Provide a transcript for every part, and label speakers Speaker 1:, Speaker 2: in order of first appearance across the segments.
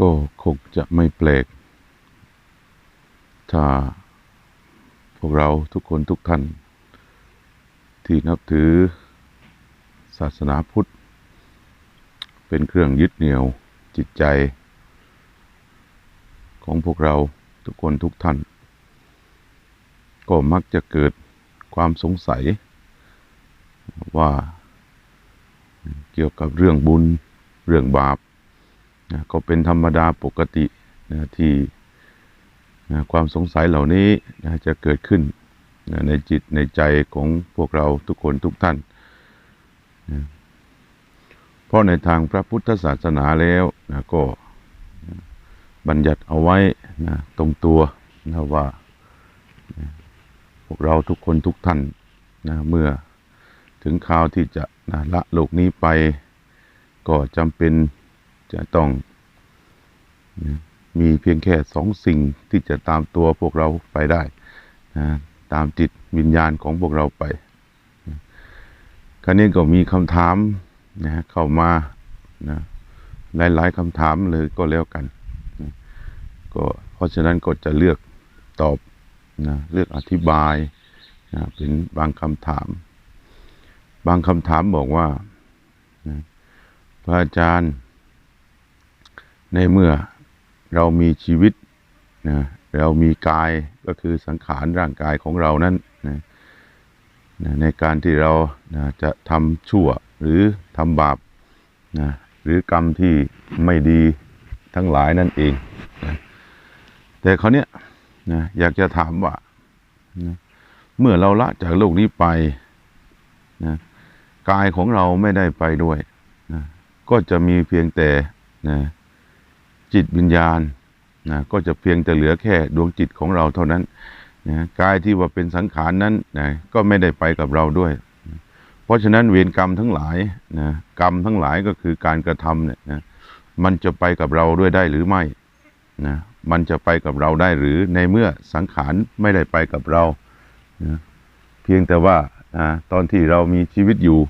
Speaker 1: ก็คงจะไม่แปลก ถ้าพวกเราทุกคนทุกท่าน ที่นับถือศาสนาพุทธ เป็นเครื่องยึดเหนี่ยวจิตใจ ของพวกเราทุกคนทุกท่าน ก็มักจะเกิดความสงสัย ว่าเกี่ยวกับเรื่องบุญเรื่องบาป นะก็เป็นธรรมดาปกตินะที่นะความสงสัยเหล่านี้นะจะเกิดขึ้นนะในจิตในใจของพวกเราทุกคนทุกท่านนะเพราะในทางพระพุทธศาสนาแล้วนะก็นะบัญญัติเอาไว้นะตรงตัวนะว่านะพวกเราทุกคนทุกท่านนะเมื่อถึงคราวที่จะนะละโลกนี้ไป ก็จำเป็นจะต้อง มีเพียงแค่สองสิ่งที่จะตามตัวพวกเราไปได้นะตามจิตวิญญาณของพวกเราไป คราวนี้ก็มีคำถามนะเข้ามานะหลาย ๆคำถามเลยก็แล้วกันนะก็เพราะฉะนั้นก็จะเลือกตอบนะเลือกอธิบายนะเป็นบางคำถาม บางคำถามบอกว่านะพระอาจารย์ในเมื่อ เรามีชีวิตนะเรามีกายก็คือสังขารร่างกายของเรานั้นนะนะในการที่เรานะจะทำชั่วหรือทำบาปนะหรือกรรมที่ไม่ดีทั้งหลายนั่นเองนะแต่เขาวเนี้ยนะอยากจะถามว่านะเมื่อเราละจากโลกนี้ไปนะกายของเราไม่ได้ไปด้วยนะก็จะมีเพียงแต่นะ จิตวิญญาณนะก็จะเพียงแต่เหลือแค่ดวงจิตของเราเท่านั้นนะกายที่ว่าเป็นสังขารนั้นนะก็ไม่ได้ไปกับเราด้วยนะเพราะฉะนั้นเวรกรรมทั้งหลายนะกรรมทั้งหลายก็คือการกระทำเนี่ยนะมันจะไปกับเราด้วยได้หรือไม่นะมันจะไปกับเราได้หรือในเมื่อสังขารไม่ได้ไปกับเรานะเพียงแต่ว่านะตอนที่เรามีชีวิตอยู่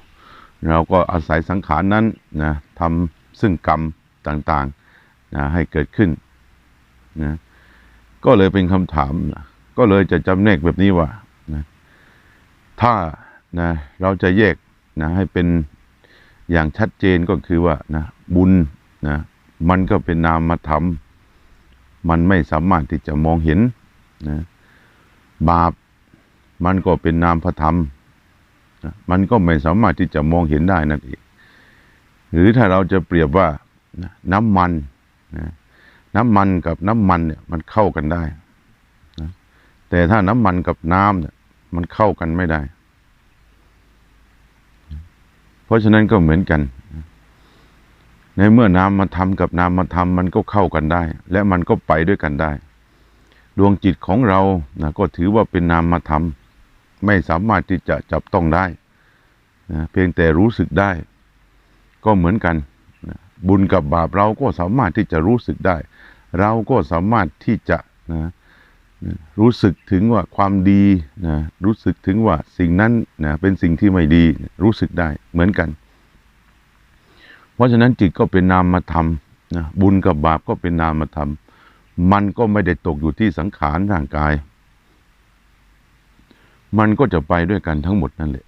Speaker 1: เราก็อาศัยสังขารนั้นนะทำซึ่งกรรมต่างๆ นะให้เกิดขึ้นนะก็เลยเป็นคำถามนะก็เลยจะจำแนกแบบนี้ว่านะถ้านะเราจะแยกนะให้เป็นอย่างชัดเจนก็คือว่านะบุญนะมันก็เป็นนามธรรม มันไม่สามารถที่จะมองเห็นนะบาปมันก็เป็นนามพธรรมนะมันก็ไม่สามารถที่จะมองเห็นได้นั่นเองหรือถ้าเราจะเปรียบว่านะน้ำมัน นะน้ำมันกับน้ำมันเนี่ยมันเข้ากันได้นะแต่ถ้าน้ำมันกับน้ำเนี่ยมันเข้ากันไม่ได้ เพราะฉะนั้นก็เหมือนกัน ในเมื่อนามมาทำกับนามมาทำมันก็เข้ากันได้ และมันก็ไปด้วยกันได้ ดวงจิตของเรานะก็ถือว่าเป็นนามมาทำไม่สามารถที่จะจับต้องได้นะเพียงแต่รู้สึกได้ ก็เหมือนกันนะ บุญกับบาปเราก็สามารถที่จะรู้สึกได้ เราก็สามารถที่จะนะรู้สึกถึงว่าความดีนะรู้สึกถึงว่าสิ่งนั้นนะเป็นสิ่งที่ไม่ดีรู้สึกได้เหมือนกัน เพราะฉะนั้นจิตก็เป็นนามธรรมนะบุญกับบาปก็เป็นนามธรรม มันก็ไม่ได้ตกอยู่ที่สังขารร่างกาย มันก็จะไปด้วยกันทั้งหมดนั่นแหละ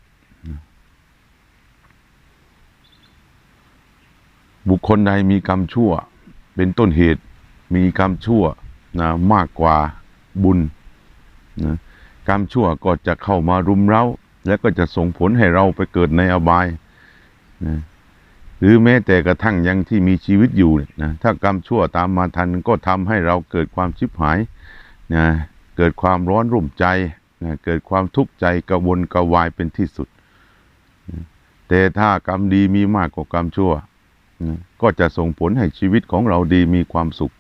Speaker 1: บุคคลใดมีกรรมชั่ว เป็นต้นเหตุ มีกรรมชั่วนะมากกว่าบุญนะกรรมชั่วก็จะเข้ามารุมเร้า และก็จะส่งผลให้เราไปเกิดในอบายนะหรือแม้แต่กระทั่งยังที่มีชีวิตอยู่นะถ้ากรรมชั่วตามมาทันก็ทำให้เราเกิดความชิบหายนะเกิดความร้อนรุ่มใจนะเกิดความทุกข์ใจกระวนกระวายเป็นที่สุดนะแต่ถ้ากรรมดีมีมากกว่ากรรมชั่ว ก็จะส่งผลให้ชีวิตของเราดีมีความสุข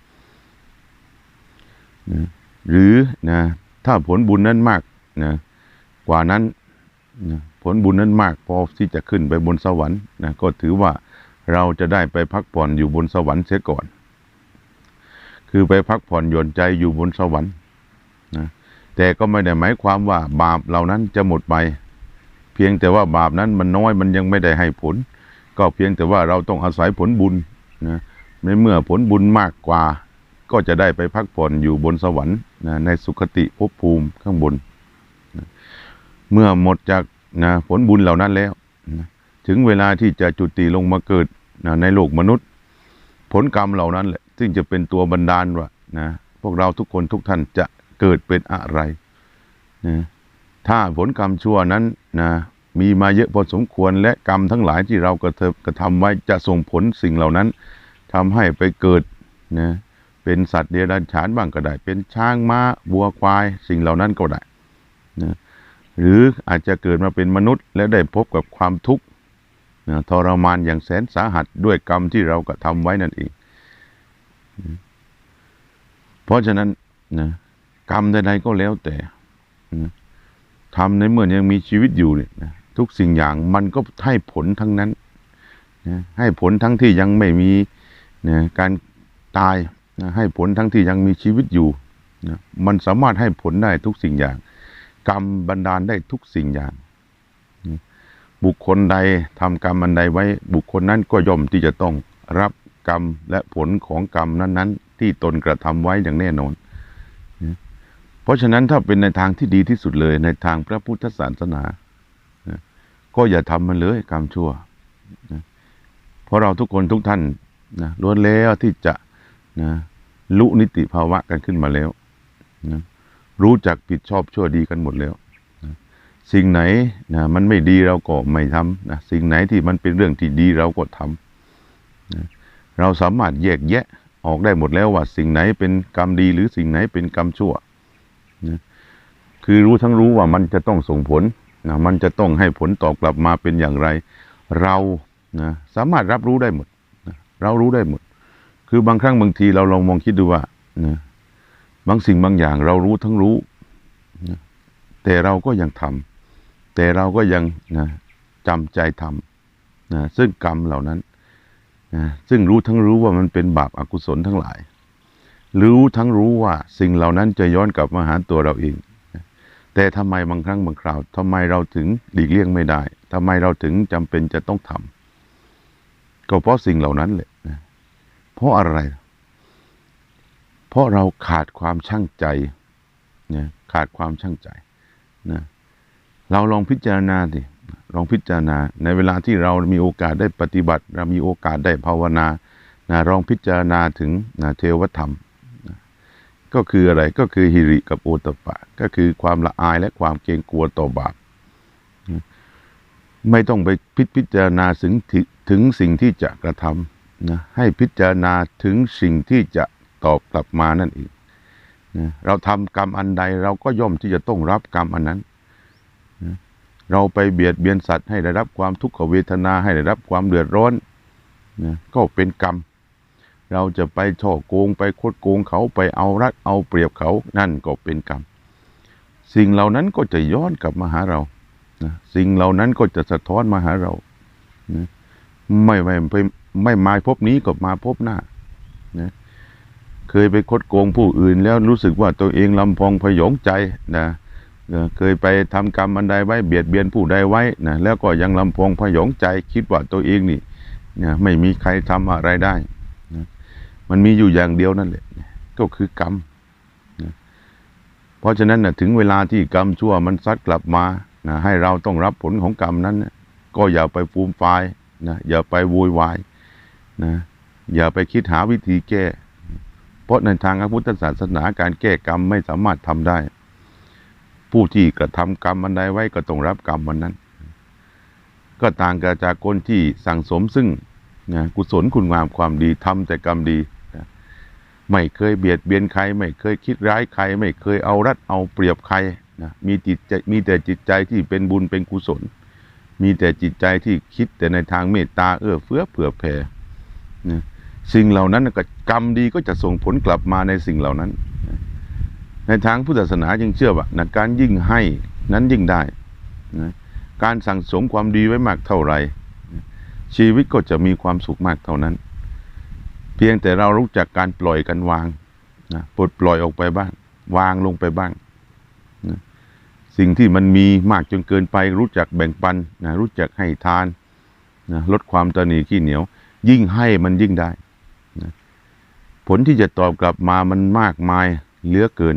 Speaker 1: นะหรือนะถ้าผลบุญนั้นมากนะกว่านั้นนะผลบุญนั้นมากพอที่จะขึ้นไปบนสวรรค์นะก็ถือว่าเราจะได้ไปพักผ่อนอยู่บนสวรรค์เสียก่อน คือไปพักผ่อนหย่อนใจอยู่บนสวรรค์นะแต่ก็ไม่ได้หมายความว่าบาปเหล่านั้นจะหมดไป เพียงแต่ว่าบาปนั้นมันน้อยมันยังไม่ได้ให้ผล ก็เพียงแต่ว่าเราต้องอาศัยผลบุญนะในเมื่อผลบุญมากกว่า ก็จะได้ไปพักผ่อนอยู่บนสวรรค์นะในสุคติภพภูมิข้างบนนะเมื่อหมดจากนะผลบุญเหล่านั้นแล้วนะถึงเวลาที่จะจุติลงมาเกิดนะในโลกมนุษย์ ผลกรรมเหล่านั้นแหละซึ่งจะเป็นตัวบันดาลว่านะพวกเราทุกคนทุกท่านจะเกิดเป็นอะไรนะถ้าผลกรรมชั่วนั้นนะ มีมาเยอะพอสมควรและกรรมทั้งหลายที่เรากระเทกระทำไว้จะส่งผลสิ่งเหล่านั้นทำให้ไปเกิดนะเป็นสัตว์เดรัจฉานบ้างก็ได้ เป็นช้างม้าวัวควาย สิ่งเหล่านั้นก็ได้นะหรืออาจจะเกิดมาเป็นมนุษย์ แล้วได้พบกับความทุกข์นะทรมานอย่างแสนสาหัสด้วยกรรมที่เรากระทำไว้นั่นเองเพราะฉะนั้นนะกรรมใดๆก็แล้วแต่นะทำในเมื่อยังมีชีวิตอยู่เนี่ยนะ ทุกสิ่งอย่างมันก็ให้ผลทั้งนั้นนะให้ผลทั้งที่ยังไม่มีนะการตายนะให้ผลทั้งที่ยังมีชีวิตอยู่นะมันสามารถให้ผลได้ทุกสิ่งอย่าง กรรมบันดาลได้ทุกสิ่งอย่างนะบุคคลใดทำกรรมอันใดไว้ บุคคลนั้นก็ย่อมที่จะต้องรับกรรมและผลของกรรมนั้น ๆ ที่ตนกระทำไว้อย่างแน่นอนนะเพราะฉะนั้นถ้าเป็นในทางที่ดีที่สุดเลยในทางพระพุทธศาสนา ก็อย่าทำมันเลยกรรมชั่วนะเพราะเราทุกคนทุกท่านนะล้วนแล้วที่จะนะรู้นิติภาวะกันขึ้นมาแล้วนะรู้จักผิดชอบชั่วดีกันหมดแล้วนะสิ่งไหนนะมันไม่ดีเราก็ไม่ทำนะสิ่งไหนที่มันเป็นเรื่องที่ดีเราก็ทำนะเราสามารถแยกแยะออกได้หมดแล้วว่า สิ่งไหนเป็นกรรมดีหรือสิ่งไหนเป็นกรรมชั่วนะคือรู้ทั้งรู้ว่ามันจะต้องส่งผล นะมันจะต้องให้ผลตอบกลับมาเป็นอย่างไร เรานะสามารถรับรู้ได้หมดนะเรารู้ได้หมด คือบางครั้งบางทีเราลองมองคิดดูว่านะบางสิ่งบางอย่างเรารู้ทั้งรู้นะแต่เราก็ยังทำแต่เราก็ยังนะจำใจทำนะซึ่งกรรมเหล่านั้นนะซึ่งรู้ทั้งรู้ว่ามันเป็นบาปอากุศลทั้งหลาย รู้ทั้งรู้ว่าสิ่งเหล่านั้นจะย้อนกลับมาหาตัวเราเอง แต่ทำไมบางครั้งบางคราวทำไมเราถึงหลีกเลี่ยงไม่ได้ทำไมเราถึงจำเป็นจะต้องทำก็เพราะสิ่งเหล่านั้นแหละนะเพราะอะไร เพราะเราขาดความช่างใจนะขาดความช่างใจนะเราลองพิจารณาดิลองพิจารณา ในเวลาที่เรามีโอกาสได้ปฏิบัติ เรามีโอกาสได้ภาวนานะลองพิจารณาถึงนะเทวธรรม ก็คืออะไรก็คือฮิริกับโอตปะ ก็คือความละอายและความเกรงกลัวต่อบาปไม่ต้องไปพิพจารณาถึงถึถึงสิ่งที่จะกระทำนะให้พิจารณาถึงสิ่งที่จะตอบกลับมานั่นเองนะเราทำกรรมอันใดเราก็ย่อมที่จะต้องรับกรรมอันนั้นนะเราไปเบียดเบียนสัตว์ให้ได้รับความทุกขเวทนาให้ได้รับความเดือดร้อนนะก็เป็นกรรม เราจะไปช่อโกงไปคดโกงเขาไปเอารัดเอาเปรียบเขานั่นก็เป็นกรรม สิ่งเหล่านั้นก็จะย้อนกลับมาหาเรานะสิ่งเหล่านั้นก็จะสะท้อนมาหาเรานะไม่ไม่ไม่ไม่มาพบนี้ก็มาพบหน้านะเคยไปคดโกงผู้อื่น แล้วรู้สึกว่าตัวเองลำพองพยองใจนะเคยไปทำกรรมอันใดไว้เบียดเบียนผู้ใดไว้นะแล้วก็ยังลำพองพยองใจคิดว่าตัวเองนี่นะไม่มีใครทำอะไรได้ มันมีอยู่อย่างเดียวนั่นแหละก็คือกรรมนะเพราะฉะนั้นนะถึงเวลาที่กรรมชั่วมันซัดกลับมานะให้เราต้องรับผลของกรรมนั้นนะก็อย่าไปฟูมฟายนะอย่าไปโวยวายนะอย่าไปคิดหาวิธีแก้ เพราะในทางพระพุทธศาสนาการแก้กรรมไม่สามารถทำได้ ผู้ที่กระทำกรรมอันใดไว้ก็ต้องรับกรรมมันนั้น ก็ต่างกับจากคนที่สั่งสมซึ่งนะกุศลคุณงามความดีทำแต่กรรมดี ไม่เคยเบียดเบียนใคร ไม่เคยคิดร้ายใคร ไม่เคยเอารัดเอาเปรียบใครนะมีจิตใจมีแต่จิตใจที่เป็นบุญเป็นกุศล มีแต่จิตใจที่คิดแต่ในทางเมตตาเอื้อเฟื้อเผื่อแผ่นะสิ่งเหล่านั้นก็กรรมดีก็จะส่งผลกลับมาในสิ่งเหล่านั้น ในทางพุทธศาสนาจึงเชื่อว่านะการยิ่งให้นั้นยิ่งได้นะการสั่งสมความดีไว้มากเท่าไหร่ชีวิตก็จะมีความสุขมากเท่านั้น พียงแต่เรารู้จักการปล่อยกันวางนะปลดปล่อยออกไปบ้าง วางลงไปบ้างนะสิ่งที่มันมีมากจนเกินไป รู้จักแบ่งปันนะรู้จักให้ทานนะลดความตระหนี่ขี้เหนียว ยิ่งให้มันยิ่งได้นะผลที่จะตอบกลับมามันมากมายเหลือเกิน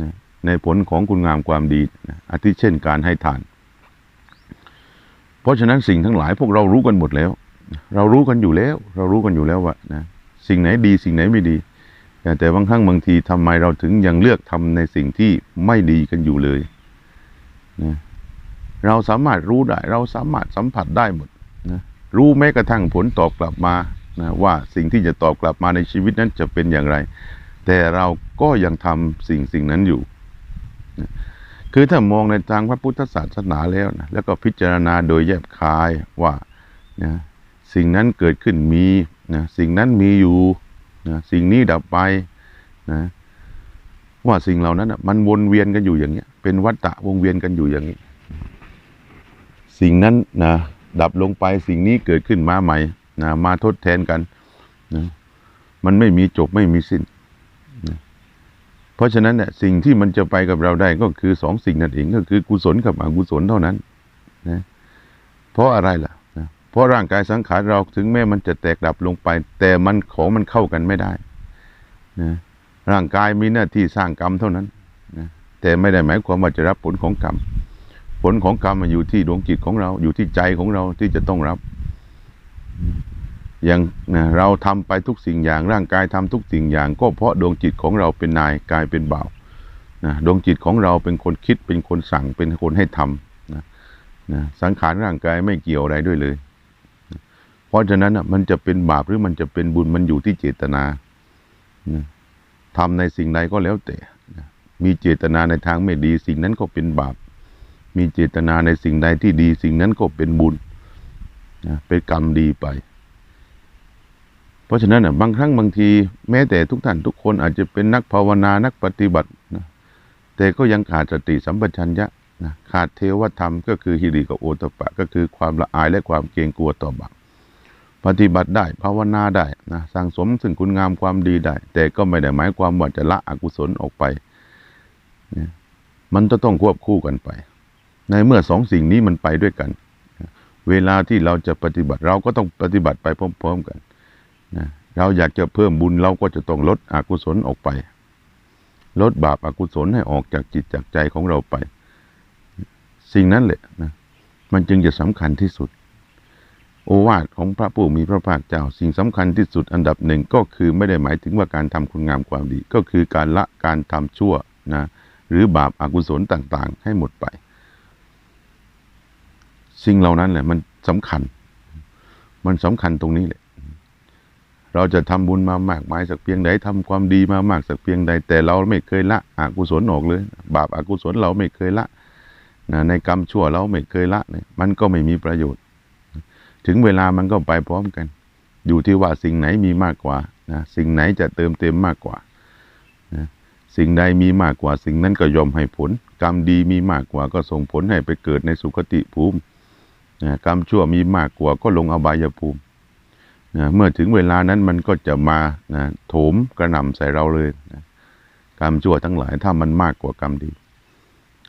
Speaker 1: นะในผลของคุณงามความดีนะอาทิเช่นการให้ทาน เพราะฉะนั้นสิ่งทั้งหลายพวกเรารู้กันหมดแล้ว เรารู้กันอยู่แล้ว เรารู้กันอยู่แล้วว่านะสิ่งไหนดีสิ่งไหนไม่ดี แต่แต่บางครั้งบางทีทำไมเราถึงยังเลือกทำในสิ่งที่ไม่ดีกันอยู่เลยนะเราสามารถรู้ได้ เราสามารถสัมผัสได้หมดนะรู้แม้กระทั่งผลตอบกลับมานะว่าสิ่งที่จะตอบกลับมาในชีวิตนั้นจะเป็นอย่างไร แต่เราก็ยังทำสิ่งสิ่งนั้นอยู่นะคือถ้ามองในทางพระพุทธศาสนาแล้วนะแล้วก็พิจารณาโดยแยบคายว่านะ สิ่งนั้นเกิดขึ้นมีนะสิ่งนั้นมีอยู่นะสิ่งนี้ดับไปนะว่าสิ่งเหล่านั้นมันวนเวียนกันอยู่อย่างเงี้ย เป็นวัฏฏะวงเวียนกันอยู่อย่างนี้ สิ่งนั้นนะดับลงไปสิ่งนี้เกิดขึ้นมาใหม่นะมาทดแทนกันนะมันไม่มีจบไม่มีสิ้นนะเพราะฉะนั้นเนี่ยสิ่งที่มันจะไปกับเราได้ก็คือสองสิ่งนั่นเองก็คือกุศลกับอกุศลเท่านั้นนะเพราะอะไรล่ะ เพราะร่างกายสังขารเราถึงแม้มันจะแตกดับลงไป แต่มันของมันเข้ากันไม่ได้นะร่างกายมีหน้าที่สร้างกรรมเท่านั้นนะแต่ไม่ได้หมายความว่าจะรับผลของกรรม ผลของกรรมมันอยู่ที่ดวงจิตของเราอยู่ที่ใจของเราที่จะต้องรับ อย่างนะเราทำไปทุกสิ่งอย่าง ร่างกายทำทุกสิ่งอย่าง ก็เพราะดวงจิตของเราเป็นนายกายเป็นบ่าวนะดวงจิตของเราเป็นคนคิดเป็นคนสั่งเป็นคนให้ทำนะนะสังขารร่างกายไม่เกี่ยวอะไรด้วยเลย ราะฉะนั้นอะมันจะเป็นบาปหรือมันจะเป็นบุญมันอยู่ที่เจตนาทำในสิ่งใดก็แล้วแต่ มีเจตนาในทางไม่ดีสิ่งนั้นก็เป็นบาป มีเจตนาในสิ่งใดที่ดีสิ่งนั้นก็เป็นบุญเป็นกรรมดีไป เพราะฉะนั้นน่ะบางครั้งบางที แม้แต่ทุกท่านทุกคนอาจจะเป็นนักภาวนานักปฏิบัตินะแต่ก็ยังขาดสติสัมปชัญญะนะขาดเทวธรรมก็คือฮิริกับโอตปะ ก็คือความละอายและความเกรงกลัวต่อบาป ปฏิบัติได้ภาวนาได้นะสั่งสมซึ่งคุณงามความดีได้ แต่ก็ไม่ได้หมายความว่าจะละอกุศลออกไปนะมันจะต้องควบคู่กันไป ในเมื่อสองสิ่งนี้มันไปด้วยกัน เวลาที่เราจะปฏิบัติเราก็ต้องปฏิบัติไปพร้อมๆกันนะเราอยากจะเพิ่มบุญเราก็จะต้องลดอกุศลออกไป ลดบาปอากุศลให้ออกจากจิตจากใจของเราไป สิ่งนั้นแหละนะมันจึงจะสำคัญที่สุด โอวาทของพระผู้มีพระภาคเจ้าสิ่งสำคัญที่สุดอันดับหนึ่งก็คือไม่ได้หมายถึงว่าการทำคุณงามความดี ก็คือการละการทำชั่วนะหรือบาปอากุศลต่างๆ ให้หมดไป สิ่งเหล่านั้นแหละมันสำคัญ มันสำคัญตรงนี้แหละ เราจะทำบุญมามากมายสักเพียงใดทำความดีมามากสักเพียงใด แต่เราไม่เคยละอกุศลออกเลย บาปอากุศลเราไม่เคยละนะในกรรมชั่วเราไม่เคยละเนี่ยมันก็ไม่มีประโยชน์ ถึงเวลามันก็ไปพร้อมกัน อยู่ที่ว่าสิ่งไหนมีมากกว่านะสิ่งไหนจะเติมเต็มมากกว่านะสิ่งใดมีมากกว่า สิ่งนั้นก็ยอมให้ผล กรรมดีมีมากกว่าก็ส่งผลให้ไปเกิดในสุคติภูมินะกรรมชั่วมีมากกว่าก็ลงอบายภูมินะเมื่อถึงเวลานั้นมันก็จะมานะโถมกระหน่ำใส่เราเลยนะกรรมชั่วทั้งหลายถ้ามันมากกว่ากรรมดี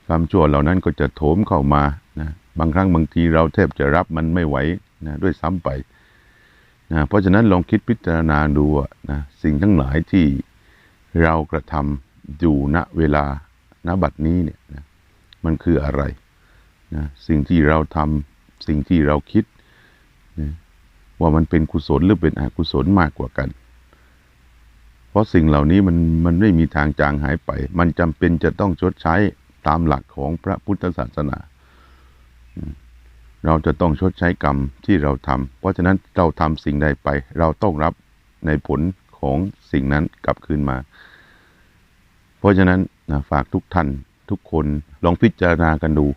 Speaker 1: กรรมชั่วเหล่านั้นก็จะโถมเข้ามานะบางครั้งบางทีเราแทบจะรับมันไม่ไหว นะด้วยซ้ำไปนะเพราะฉะนั้นลองคิดพิจารณาดูนะสิ่งทั้งหลายที่เรากระทำอยู่ณเวลาณบัดนี้เนี่ยนะมันคืออะไรนะสิ่งที่เราทำสิ่งที่เราคิดนะว่ามันเป็นกุศลหรือเป็นอกุศลมากกว่ากัน เพราะสิ่งเหล่านี้มันมันไม่มีทางจางหายไป มันจำเป็นจะต้องชดใช้ตามหลักของพระพุทธศาสนา เราจะต้องชดใช้กรรมที่เราทำ เพราะฉะนั้นเราทำสิ่งใดไป เราต้องรับในผลของสิ่งนั้นกลับคืนมา เพราะฉะนั้นนะฝากทุกท่านทุกคนลองพิจารณากันดู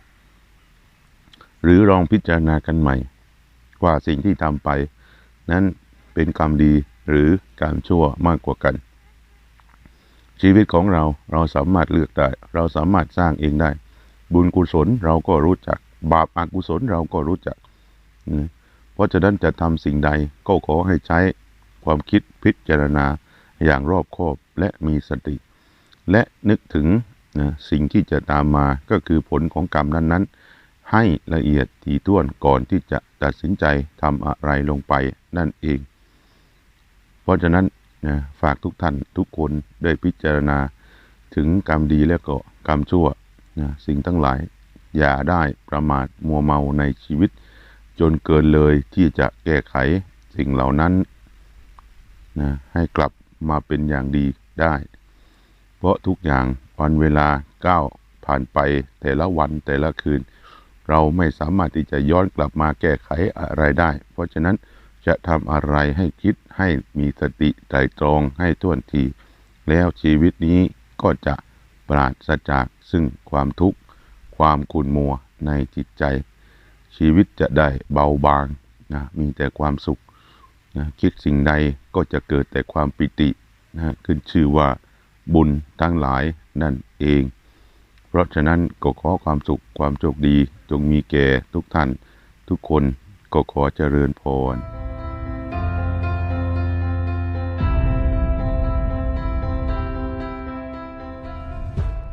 Speaker 1: หรือลองพิจารณากันใหม่ ว่าสิ่งที่ทำไป นั้นเป็นกรรมดีหรือการชั่วมากกว่ากัน ชีวิตของเราเราสามารถเลือกได้ เราสามารถสร้างเองได้ บุญกุศลเราก็รู้จัก บาปอกุศลเราก็รู้จัก เพราะฉะนั้นจะทำสิ่งใดก็ขอให้ใช้ความคิดพิจารณาอย่างรอบคอบและมีสติ และนึกถึงนะสิ่งที่จะตามมาก็คือผลของกรรมนั้น ๆ ให้ละเอียดถี่ถ้วนก่อนที่จะตัดสินใจทำอะไรลงไปนั่นเอง เพราะฉะนั้นนะฝากทุกท่านทุกคนได้พิจารณาถึงกรรมดีและก็กรรมชั่วนะสิ่งทั้งหลาย อย่าได้ประมาทมัวเมาในชีวิต จนเกินเลยที่จะแก้ไขสิ่งเหล่านั้นนะให้กลับมาเป็นอย่างดีได้ เพราะทุกอย่างวันเวลาก้าวผ่านไปแต่ละวันแต่ละคืน เราไม่สามารถที่จะย้อนกลับมาแก้ไขอะไรได้ เพราะฉะนั้นจะทำอะไรให้คิดให้มีสติไตรตรองให้ท่วนที แล้วชีวิตนี้ก็จะปราศจากซึ่งความทุกข์ ความขุ่นมัวในจิตใจ ชีวิตจะได้เบาบางนะมีแต่ความสุขนะคิดสิ่งใดก็จะเกิดแต่ความปิตินะขึ้นชื่อว่าบุญทั้งหลายนั่นเอง เพราะฉะนั้นก็ขอความสุขความโชคดี จงมีแก่ทุกท่าน ทุกคนก็ขอเจริญพร